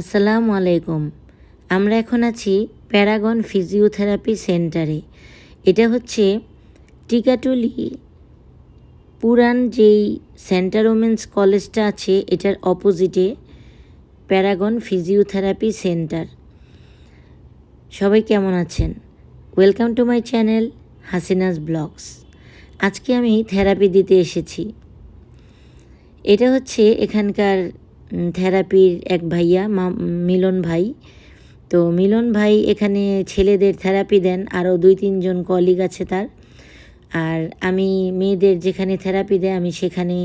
আসসালামু আলাইকুম। আমরা এখন আছি প্যারাগন ফিজিওথেরাপি সেন্টারে। এটা হচ্ছে টিকাটুলি পুরান যেই সেন্টার ওমেন্স কলেজটা আছে, এটার অপোজিটে প্যারাগন ফিজিওথেরাপি সেন্টার। সবাই কেমন আছেন? Welcome to my channel Hasina's blogs. আজকে আমি থেরাপি দিতে এসেছি। এটা হচ্ছে এখানকার থেরাপির এক ভাইয়া মিলন ভাই। তো মিলন ভাই এখানে ছেলেদের থেরাপি দেন, আরও দুই তিনজন কলিগ আছে তার। আর আমি মেয়েদের যেখানে থেরাপি দেয়, আমি সেখানে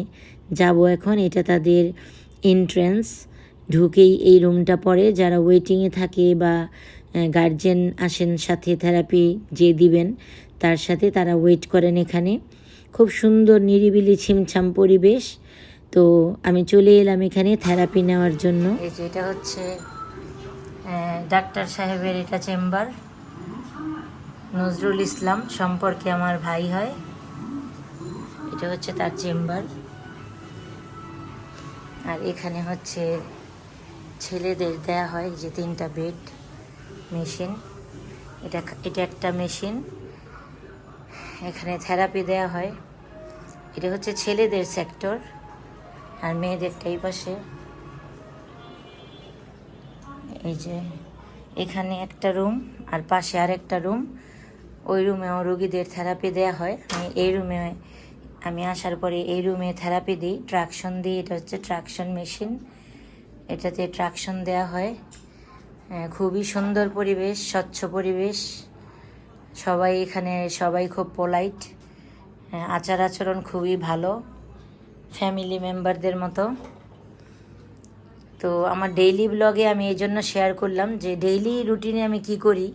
যাব এখন। এটা তাদের এন্ট্রেন্স ঢুকেই এই রুমটা পড়ে যারা ওয়েটিংয়ে থাকে বা গার্জেন আসেন সাথে থেরাপি যে দিবেন, তার সাথে তারা ওয়েট করেন এখানে। খুব সুন্দর নিরিবিলি ছিমছাম পরিবেশ। তো আমি চলে এলাম এখানে থেরাপি নেওয়ার জন্য। এই যে এটা হচ্ছে ডাক্তার সাহেবের এটা চেম্বার। নজরুল ইসলাম সম্পর্কে আমার ভাই হয়। এটা হচ্ছে তার চেম্বার। আর এখানে হচ্ছে ছেলেদের দেয়া হয় যে তিনটা বেড, মেশিন। এটা এটা একটা মেশিন। এখানে থেরাপি দেয়া হয়। এটা হচ্ছে ছেলেদের সেক্টর। আর মেয়েদেরটা এই পাশে। এই যে এখানে একটা রুম আর পাশে আরেকটা রুম। ওই রুমেও রুগীদের থেরাপি দেওয়া হয়। আমি এই রুমে আমি আসার পরে এই রুমে থেরাপি দিই। ট্রাকশন দিই এটা হচ্ছে ট্রাকশন মেশিন। এটাতে ট্রাকশন দেওয়া হয়। আহ, খুবই সুন্দর পরিবেশ স্বচ্ছ পরিবেশ। সবাই এখানে সবাই খুব পোলাইট আচার আচরণ খুবই ভালো। ফ্যামিলি মেম্বারদের মতো। তো আমার ডেইলি ব্লগে আমি এই জন্য শেয়ার করলাম যে ডেইলি রুটিনে আমি কি করি।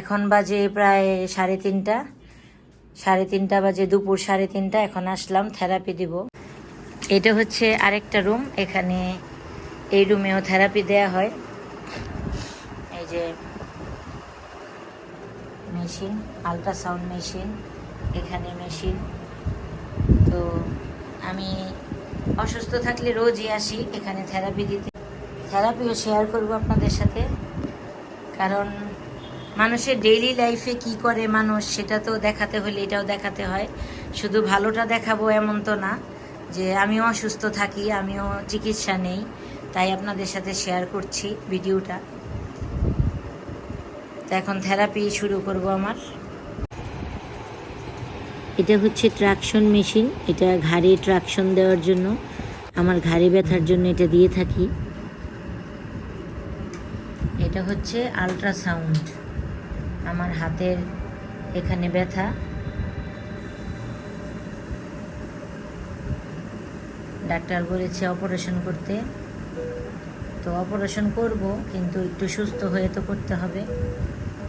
এখন বাজে প্রায় সাড়ে তিনটা। সাড়ে তিনটা বাজে, দুপুর সাড়ে তিনটা, এখন আসলাম থেরাপি দিব। এটা হচ্ছে আরেকটা রুম এখানে এই রুমেও থেরাপি দেয়া হয়। এই যে মেশিন আলট্রাসাউন্ড মেশিন এখানে মেশিন তো আমি অসুস্থ থাকলে রোজই আসি এখানে থেরাপি দিতে। থেরাপিও শেয়ার করব আপনাদের সাথে। কারণ মানুষের ডেইলি লাইফে কি করে মানুষ সেটা তো দেখাতে হলে এটাও দেখাতে হয়। শুধু ভালোটা দেখাবো এমন তো না যে আমিও অসুস্থ থাকি, আমিও চিকিৎসা নেই, তাই আপনাদের সাথে শেয়ার করছি ভিডিওটা তো এখন থেরাপি শুরু করব আমার। এটা হচ্ছে ট্রাকশন মেশিন এটা ঘাড়ে ট্রাকশন দেওয়ার জন্য, আমার ঘাড়ে ব্যথার জন্য এটা দিয়ে থাকি। এটা হচ্ছে আলট্রাসাউন্ড আমার হাতের এখানে ব্যথা। ডাক্তার বলেছে অপারেশন করতে। তো অপারেশন করব, কিন্তু একটু সুস্থ হয়ে তো করতে হবে।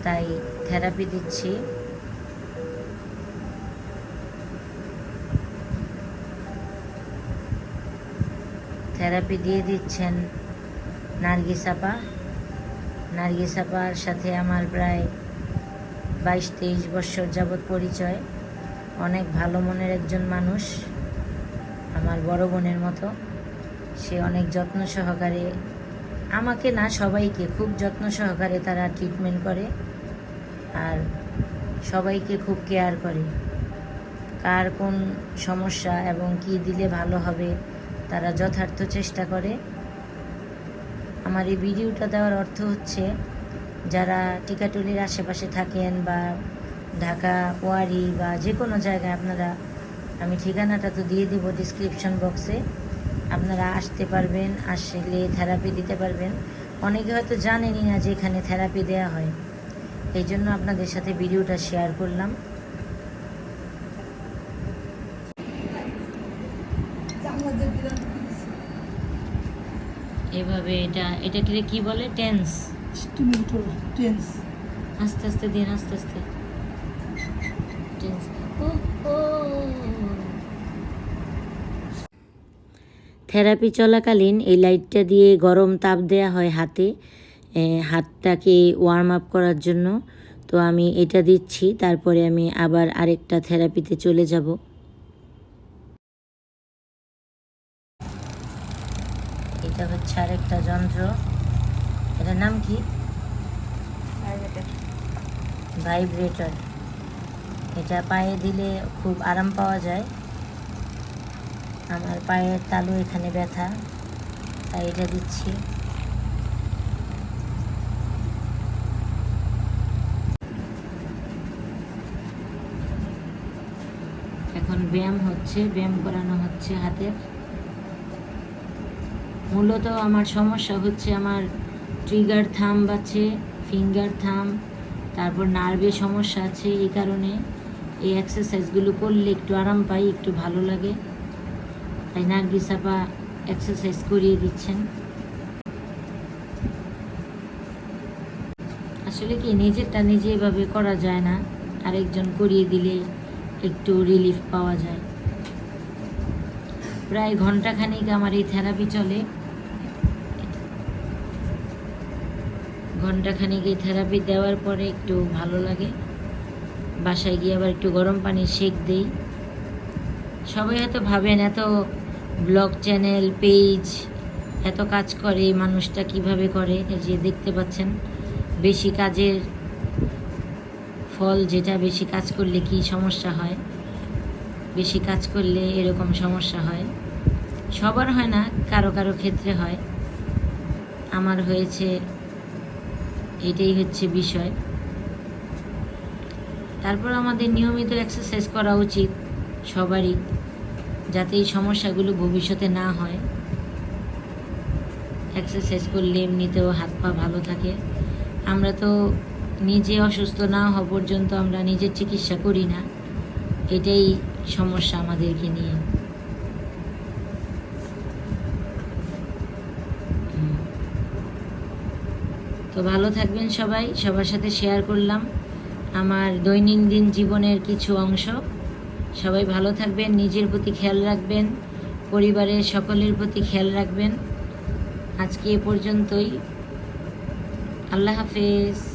তাই থেরাপি দিচ্ছি। থেরাপি দিয়ে দিচ্ছেন নার্গিস আপা। নার্গিস আপার সাথে আমার প্রায় বাইশ তেইশ বছর যাবৎ পরিচয়। অনেক ভালো মনের একজন মানুষ, আমার বড় বোনের মতো। সে অনেক যত্ন সহকারে, আমাকে না সবাইকে, খুব যত্ন সহকারে তারা ট্রিটমেন্ট করে আর সবাইকে খুব কেয়ার করে। কার কোন সমস্যা এবং কি দিলে ভালো হবে তারা যথার্থ চেষ্টা করে। আমার এই ভিডিওটা দেওয়ার অর্থ হচ্ছে, যারা টিকাটুলির আশেপাশে থাকেন বা ঢাকা, ওয়ারি বা যে কোনো জায়গায় আপনারা, আমি ঠিকানাটা তো দিয়ে দিব ডিসক্রিপশন বক্সে আপনারা আসতে পারবেন, আসলে থেরাপি দিতে পারবেন। অনেকে হয়তো জানেনই না যে এখানে থেরাপি দেওয়া হয়। এই জন্য আপনাদের সাথে ভিডিওটা শেয়ার করলাম। এভাবে এটা এটা কি কি বলে টেন্স টেন্স আস্তে আস্তে দিন আস্তে আস্তে। টেন্স ও ও। থেরাপি চলাকালীন এই লাইটটা দিয়ে গরম তাপ দেয়া হয় হাতে হাতটাকে ওয়ার্ম আপ করার জন্য। তো আমি এটা দিচ্ছি তারপরে আমি আবার আরেকটা থেরাপিতে চলে যাব এটা হচ্ছে আরেকটা যন্ত্র এটার নাম কি? ভাইব্রেটর এটা পায়ে দিলে খুব আরাম পাওয়া যায়। আমার পায়ের তালু এখানে ব্যথা তাই এটা দিচ্ছি। এখন ব্যায়াম হচ্ছে ব্যায়াম করানো হচ্ছে হাতের। মূলত আমার সমস্যা হচ্ছে আমার ট্রিগার থাম আছে ফিঙ্গার থাম, তারপর নার্ভে সমস্যা আছে এই কারণে এই এক্সারসাইজগুলো করলে একটু আরাম পাই, একটু ভালো লাগে। তাই নার্গিস আপা এক্সারসাইজ করিয়ে দিচ্ছেন। আসলে কি, নিজেরটা নিজে এভাবে করা যায় না, আরেকজন করিয়ে দিলে একটু রিলিফ পাওয়া যায়। প্রায় ঘন্টাখানিক আমার এই থেরাপি চলে। ঘন্টাখানিক এই থেরাপি দেওয়ার পরে একটু ভালো লাগে। বাসায় গিয়ে আবার একটু গরম পানির সেক দেই। সবাই হয়তো ভাবেন, এত ব্লগ চ্যানেল পেজ এত কাজ করে মানুষটা কীভাবে করে যে দেখতে পাচ্ছেন, বেশি কাজের ফল যেটা, বেশি কাজ করলে কি সমস্যা হয়? বেশি কাজ করলে এরকম সমস্যা হয়? সবার হয় না, কারও কারও ক্ষেত্রে হয়। আমার হয়েছে এটাই হচ্ছে বিষয়। তারপর আমাদের নিয়মিত এক্সারসাইজ করা উচিত সবারই, যাতে এই সমস্যাগুলো ভবিষ্যতে না হয়। এক্সারসাইজ করলে এমনিতেও হাত পা ভালো থাকে। আমরা তো নিজে অসুস্থ না হওয়া পর্যন্ত আমরা নিজের চিকিৎসা করি না। এটাই সমস্যা আমাদেরকে নিয়ে। ভালো থাকবেন সবাই। সবার সাথে শেয়ার করলাম আমার দৈনন্দিন জীবনের কিছু অংশ। সবাই ভালো থাকবেন, নিজের প্রতি খেয়াল রাখবেন, পরিবারের সকলের প্রতি খেয়াল রাখবেন। আজকে এ পর্যন্তই। আল্লাহ হাফেজ।